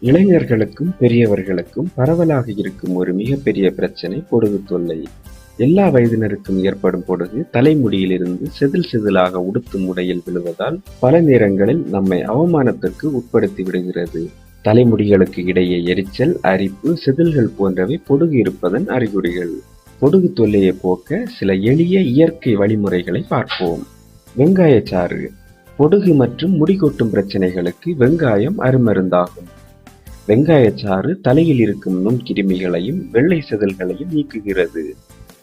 இளைஞர்களுக்கும் பெரியவர்களுக்கும் பரவலாக இருக்கும் ஒரு மிகப்பெரிய பிரச்சனை பொடுகு தொல்லை. எல்லா வயதினருக்கும் ஏற்படும் பொடுகு தலைமுடியிலிருந்து செதில் செதிலாக உடுத்தும் உடையில் விழுவதால் பல நேரங்களில் நம்மை அவமானத்திற்கு உட்படுத்தி விடுகிறது. தலைமுடிகளுக்கு இடையே எரிச்சல் அரிப்பு செதில்கள் போன்றவை பொடுகு இருப்பதன் அறிகுறிகள். பொடுகு தொல்லையை போக்க சில எளிய இயற்கை வழிமுறைகளை பார்ப்போம். வெங்காயச்சாறு. பொடுகு மற்றும் முடி கொட்டும் பிரச்சனைகளுக்கு வெங்காயம் அருமருந்தாகும். வெங்காயச்சாறு தலையில் இருக்கும் நுண்கிருமிகளையும் வெள்ளை செதில்களையும் நீக்குகிறது.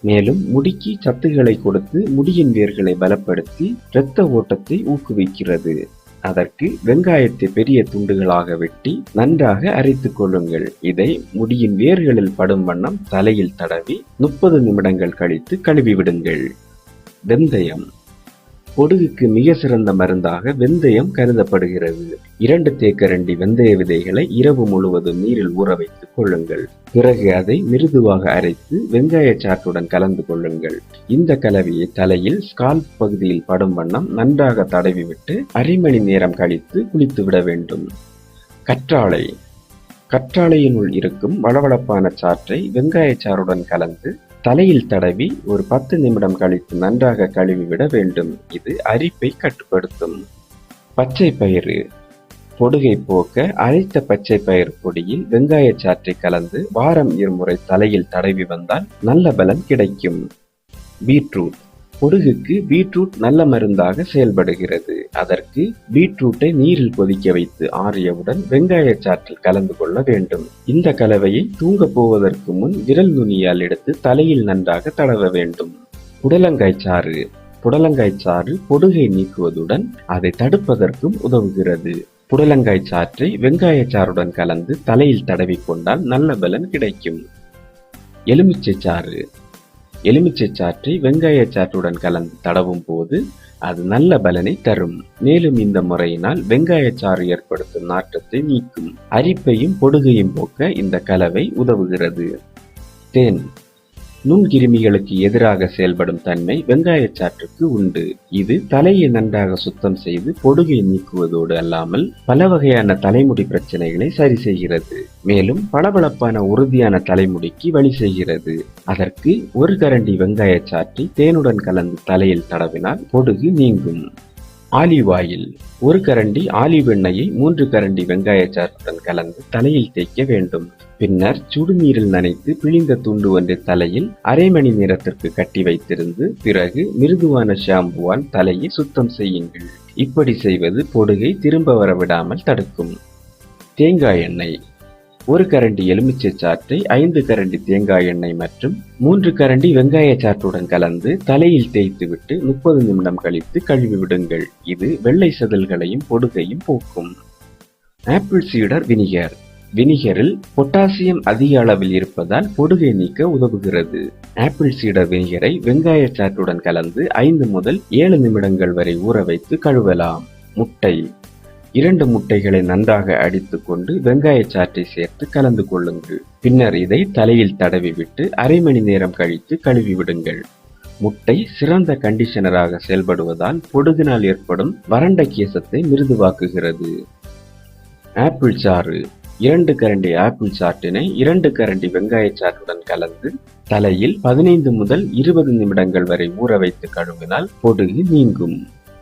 மேலும் முடிக்கு சத்துக்களை கொடுத்து முடியின் வேர்களை பலப்படுத்தி இரத்த ஓட்டத்தை ஊக்குவிக்கிறது. அதற்கு வெங்காயத்தை பெரிய துண்டுகளாக வெட்டி நன்றாக அரைத்து கொள்ளுங்கள். இதை முடியின் வேர்களில் படும் வண்ணம் தலையில் தடவி முப்பது நிமிடங்கள் கழித்து கழுவி விடுங்கள் வெந்தயம். பொடுகுக்கு மிக சிறந்த மருந்தாக வெந்தயம் கருதப்படுகிறது. இரண்டு தேக்கரண்டி வெந்தய விதைகளை இரவு முழுவதும் நீரில் ஊற வைத்துக் கொள்ளுங்கள். பிறகு அதை மிருதுவாக அரைத்து வெங்காய சாற்றுடன் கலந்து கொள்ளுங்கள். இந்த கலவையை தலையில் ஸ்கால்ப் பகுதியில் படும் வண்ணம் நன்றாக தடவிவிட்டு அரை மணி நேரம் கழித்து குளித்து விட வேண்டும். கற்றாழை. கற்றாழையினுள் இருக்கும் வளவளப்பான சாற்றை வெங்காய சாறுடன் கலந்து தலையில் தடவி ஒரு பத்து நிமிடம் கழித்து நன்றாக கழுவிவிட வேண்டும். இது அரிப்பை கட்டுப்படுத்தும். பச்சை பயிறு. பொடுகை போக்க அரைத்த பச்சை பயிர் பொடியில் வெங்காய சாற்றை கலந்து வாரம் இருமுறை தலையில் தடவி வந்தால் நல்ல பலன் கிடைக்கும். பீட்ரூட். பொடுகுக்கு பீட்ரூட் நல்ல மருந்தாக செயல்படுகிறது. அதற்கு பீட்ரூட்டை நீரில் கொதிக்க வைத்து ஆறியவுடன் வெங்காய சாற்றில் கலந்து கொள்ள வேண்டும். இந்த கலவையை தூங்க போவதற்கு முன் விரல் நுனியால் எடுத்து தலையில் நன்றாக தடவ வேண்டும். புடலங்காய் சாறு. புடலங்காய் சாறு பொடுகை நீக்குவதுடன் அதை தடுப்பதற்கும் உதவுகிறது. புடலங்காய் சாற்றை வெங்காய சாறுடன் கலந்து தலையில் தடவிக்கொண்டால் நல்ல பலன் கிடைக்கும். எலுமிச்சை சாறு. எலுமிச்சை சாற்றை வெங்காய சாற்றுடன் கலந்து தடவும் போது அது நல்ல பலனை தரும். மேலும் இந்த முறையினால் வெங்காய சாறு ஏற்படுத்தும் நாற்றத்தை நீக்கும். அரிப்பையும் பொடுகையும் போக்க இந்த கலவை உதவுகிறது. தேன். நுண்கிருமிகளுக்கு எதிராக செயல்படும் தன்மை வெங்காய சாற்றுக்கு உண்டு. இது தலையை நன்றாக சுத்தம் செய்து பொடுகை நீக்குவதோடு அல்லாமல் பல வகையான தலைமுடி பிரச்சனைகளை சரி செய்கிறது. மேலும் பளபளப்பான உறுதியான தலைமுடிக்கு வழி செய்கிறது. அதற்கு ஒரு கரண்டி வெங்காய சாற்றை தேனுடன் கலந்து தலையில் தடவினால் பொடுகு நீங்கும். ஆலிவ் ஆயில் ஒரு கரண்டி ஆலிவ் எண்ணெயை மூன்று கரண்டி வெங்காய கலந்து தலையில் தேய்க்க வேண்டும். பின்னர் சுடுநீரில் நனைத்து பிழிந்த துண்டு ஒன்றை தலையில் அரை மணி நேரத்திற்கு கட்டி வைத்திருந்து பிறகு மிருதுவான ஷாம்புவால் தலையை சுத்தம் செய்யுங்கள். இப்படி செய்வது பொடுகை திரும்ப வரவிடாமல் தடுக்கும். தேங்காய் எண்ணெய். ஒரு கரண்டி எலுமிச்சை சாற்றை ஐந்து கரண்டி தேங்காய் எண்ணெய் மற்றும் மூன்று கரண்டி வெங்காய சாற்றுடன் கலந்து தலையில் தேய்த்துவிட்டு முப்பது நிமிடம் கழித்து கழுவி விடுங்கள். இது வெள்ளை செதில்களையும் பொடுகையும் போக்கும். ஆப்பிள் சீடர் வினிகர். வினிகரில் பொட்டாசியம் அதிக அளவில் இருப்பதால் பொடுகை நீக்க உதவுகிறது. ஆப்பிள் சீடர் வினிகரை வெங்காய சாற்றுடன் கலந்து ஐந்து முதல் ஏழு நிமிடங்கள் வரை ஊற வைத்து கழுவலாம். முட்டை. இரண்டு முட்டைகளை நன்றாக அடித்துக்கொண்டு வெங்காய சாற்றை சேர்த்து கலந்து கொள்ளுங்கள். பின்னர் இதை தலையில் தடவிவிட்டு அரை மணி நேரம் கழித்து கழுவி விடுங்கள். முட்டை சிறந்த கண்டிஷனராக செயல்படுவதால் பொடுகினால் ஏற்படும் வறண்ட கேசத்தை மிருதுவாக்குகிறது. ஆப்பிள் சாறு. இரண்டு கரண்டி ஆப்பிள் சாற்றினை இரண்டு கரண்டி வெங்காய சாற்றுடன் கலந்து தலையில் பதினைந்து முதல் இருபது நிமிடங்கள் வரை ஊற வைத்து கழுவினால் பொடுகு நீங்கும்.